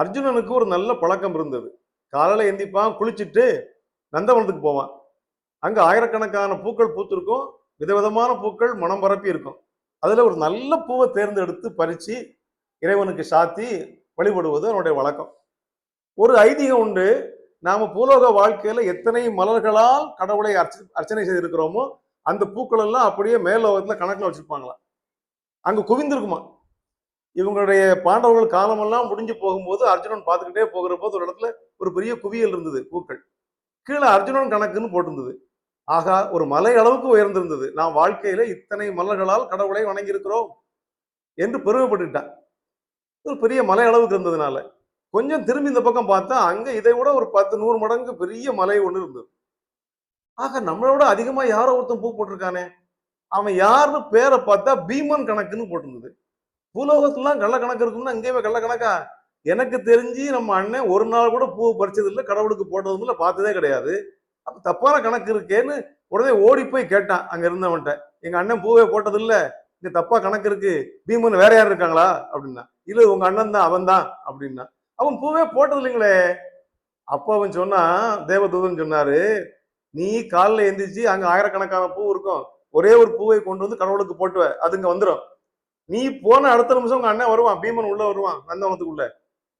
அர்ஜுனனுக்கு ஒரு நல்ல பழக்கம் இருந்தது. காலையில் எந்திப்பான் குளிச்சுட்டு நந்தவனத்துக்கு போவான். அங்கே ஆயிரக்கணக்கான பூக்கள் பூத்திருக்கும். விதவிதமான பூக்கள் மனம் பரப்பி இருக்கும். அதில் ஒரு நல்ல பூவை தேர்ந்தெடுத்து பறித்து இறைவனுக்கு சாத்தி வழிபடுவது அவனுடைய வழக்கம். ஒரு ஐதீகம் உண்டு. நாம் பூலோக வாழ்க்கையில் எத்தனை மலர்களால் கடவுளை அர்ச்ச அர்ச்சனை செய்திருக்கிறோமோ அந்த பூக்கள் எல்லாம் அப்படியே மேலோகத்தில் கணக்கில் வச்சிருப்பாங்களாம். அங்கே குவிந்திருக்குமா இவங்களுடைய பாண்டவர்கள் காலமெல்லாம் முடிஞ்சு போகும்போது அர்ஜுனன் பார்த்துக்கிட்டே போகிற போது ஒரு இடத்துல ஒரு பெரிய குவியல் இருந்தது பூக்கள். கீழே அர்ஜுனன் கணக்குன்னு போட்டிருந்தது. ஆகா ஒரு மலை அளவுக்கு உயர்ந்திருந்தது. நான் வாழ்க்கையில இத்தனை மலர்களால் கடவுளை வணங்கி இருக்கிறோம் என்று பெருமைப்பட்டுட்டான் ஒரு பெரிய மலை அளவுக்கு இருந்ததுனால. கொஞ்சம் திரும்பி இந்த பக்கம் பார்த்தா அங்க இதை விட ஒரு பத்து நூறு மடங்கு பெரிய மலை ஒன்று இருந்தது. ஆக நம்மளை விட அதிகமா யாரோ ஒருத்தன் பூ போட்டிருக்கானே. அவன் யாருன்னு பேரை பார்த்தா பீமன் கணக்குன்னு போட்டிருந்தது. பூலோகத்துலாம் கள்ள கணக்கு இருக்கும்னா இங்கேயுமே கள்ள கணக்கா? எனக்கு தெரிஞ்சு நம்ம அண்ணன் ஒரு நாள் கூட பூ பறிச்சது இல்லை கடவுளுக்கு போட்டதும் இல்லை பார்த்ததே கிடையாது. அப்போ தப்பான கணக்கு இருக்கேன்னு உடனே ஓடி போய் கேட்டான் அங்கே இருந்தவன்ட்ட. எங்கள் அண்ணன் பூவே போட்டது இங்கே இங்க தப்பா கணக்கு இருக்கு பீமன் வேற யார் இருக்காங்களா? அப்படின்னா. இல்லை உங்கள் அண்ணன் தான் அவன் தான் அப்படின்னா. அவன் பூவே போட்டது இல்லைங்களே அப்போ அவன் சொன்னான் தேவதூதன் சொன்னாரு நீ காலில் எந்திரிச்சு அங்கே ஆயிரக்கணக்கான பூ இருக்கும். ஒரே ஒரு பூவை கொண்டு வந்து கடவுளுக்கு போட்டுவ அதுங்க வந்துடும் நீ போன அடுத்த நிமிஷம் உங்க அண்ணன் வருவான் பீமன் உள்ள வருவான் நந்தவனத்துக்குள்ள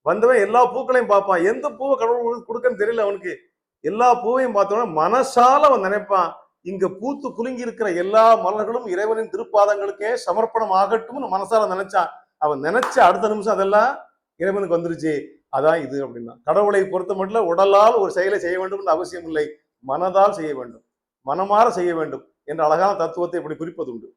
வந்தவன் எல்லா பூக்களையும் பார்ப்பான். எந்த பூவை கடவுளுக்கு கொடுக்கன்னு தெரியல அவனுக்கு. எல்லா பூவையும் பார்த்தோன்னா மனசால அவன் நினைப்பான். இங்க பூத்து குலுங்கி இருக்கிற எல்லா மலர்களும் இறைவனின் திருப்பாதங்களுக்கே சமர்ப்பணம் ஆகட்டும்னு மனசால நினைச்சான். அவன் நினைச்ச அடுத்த நிமிஷம் அதெல்லாம் இறைவனுக்கு வந்துருச்சு. அதான் இது அப்படின்னா. கடவுளை பொறுத்த மட்டும் உடலால் ஒரு செயலை செய்ய வேண்டும் அவசியம் இல்லை. மனதால் செய்ய வேண்டும். மனமாற செய்ய வேண்டும். என்ற அழகான தத்துவத்தை இப்படி குறிப்பது உண்டு